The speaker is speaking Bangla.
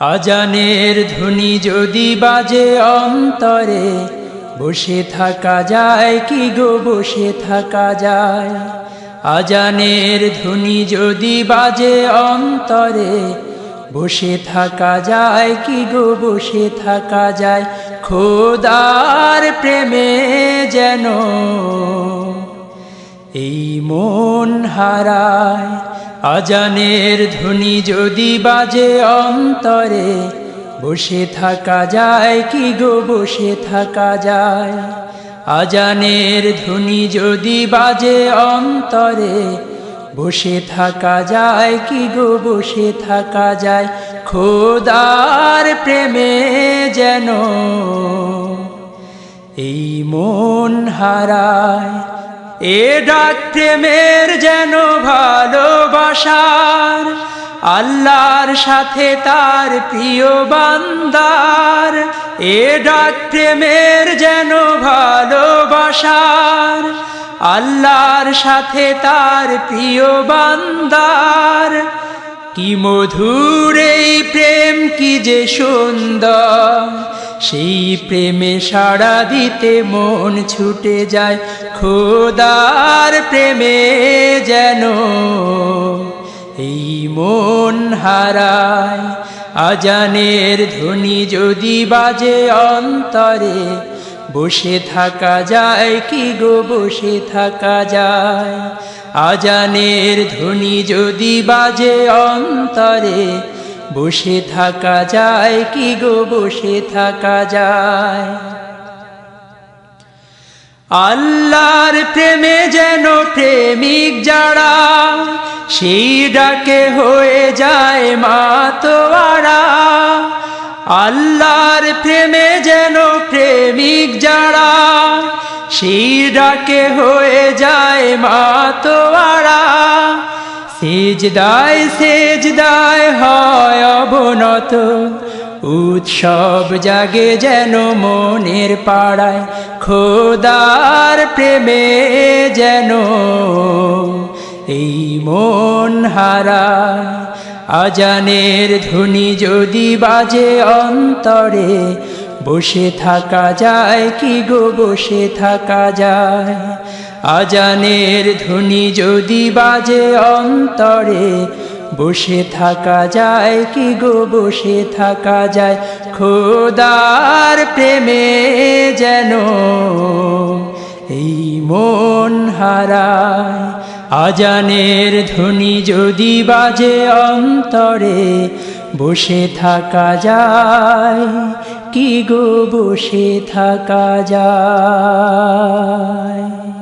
আজানের ধ্বনি যদি বাজে অন্তরে, বসে থাকা যায় কি গো, বসে থাকা যায়? আজানের ধ্বনি যদি বাজে অন্তরে, বসে থাকা যায় কি গো, বসে থাকা যায়? খোদার প্রেমে যেন এই মন হারায় আজানের ধ্বনি যদি বাজে অন্তরে, বসে থাকা যায় কি গো, বসে থাকা যায়? আজানের ধ্বনি যদি বাজে অন্তরে, বসে থাকা যায় কি গো, বসে থাকা যায়? খোদার প্রেমে যেন এই মন হারায় এ ডাক প্রেমের যেন ভালোবাসার, আল্লাহর সাথে তার প্রিয় বান্দার, এ ডাক প্রেমের যেন ভালোবাসার, আল্লাহর সাথে তার প্রিয় বান্দার। কি মধুর এই প্রেম, কি যে সুন্দর। সেই প্রেমে সাড়া দিতে মন ছুটে যায় খোদার প্রেমে যেন এই মন হারায়। আজানের ধ্বনি যদি বাজে অন্তরে, বসে থাকা যায় কি গো, বসে থাকা যায়? আজানের ধ্বনি যদি বাজে অন্তরে, বসে থাকা যায় কি গো, বসে থাকা যায়? আল্লাহর প্রেমে যেন প্রেমিক যারা, সেই ডাকে হয়ে যায় মাতোয়ারা। আল্লাহর প্রেমে যেন প্রেমিক যারা, সেই ডাকে হয়ে যায় মাতোয়ারা। সেজদায় সেজদায় হয় অবনত, উৎসব জাগে যেন মনের পাড়ায়। খোদার প্রেমে যেন এই মন হারায় আজানের ধ্বনি যদি বাজে অন্তরে, বসে থাকা যায় কি গো, বসে থাকা যায়? আজানের ধ্বনি যদি বাজে অন্তরে বসে থাকা যায় কি গো? বসে থাকা যায় খোদার প্রেমে যেন। এই মন হারায় আজানের ধ্বনি যদি বাজে অন্তরে। বসে থাকা যায় কি গো? বসে থাকা যায়।